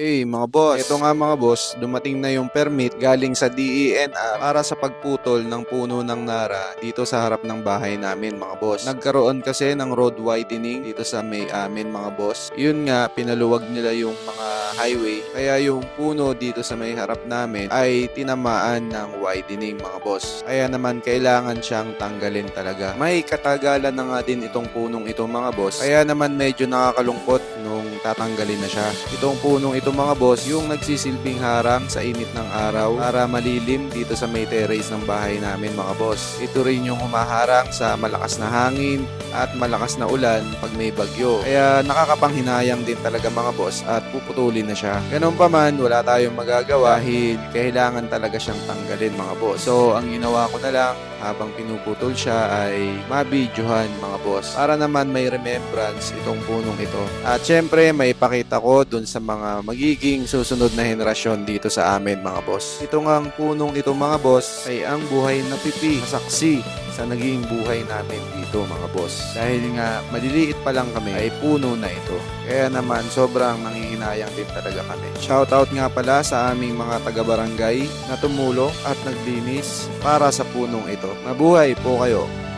Hey mga boss, ito nga mga boss, dumating na yung permit galing sa DENR para sa pagputol ng puno ng Nara dito sa harap ng bahay namin mga boss. Nagkaroon kasi ng road widening dito sa may amin mga boss. Yun nga, pinaluwag nila yung mga highway. Kaya yung puno dito sa may harap namin ay tinamaan ng widening mga boss. Kaya naman kailangan siyang tanggalin talaga. May katagalan na nga din itong punong ito mga boss. Kaya naman medyo nakakalungkot tatanggalin na siya. Itong punong ito mga boss, yung nagsisilbing harang sa init ng araw para malilim dito sa may terrace ng bahay namin mga boss. Ito rin yung humaharang sa malakas na hangin at malakas na ulan pag may bagyo. Kaya nakakapanghinayang din talaga mga boss at puputulin na siya. Ganun pa man, wala tayong magagawa dahil kailangan talaga siyang tanggalin mga boss. So, ang ginawa ko na lang habang pinuputol siya ay mabidyohan mga boss para naman may remembrance itong punong ito. At syempre, may pakita ko dun sa mga magiging susunod na henerasyon dito sa amin mga boss. Ito nga ang punong ito mga boss ay ang buhay na pipi, saksi sa naging buhay namin dito mga boss. Dahil nga maliliit pa lang kami ay puno na ito. Kaya naman sobrang nangihinayang din talaga kami. Shoutout nga pala sa aming mga taga-barangay na tumulong at naglinis para sa punong ito. Mabuhay po kayo!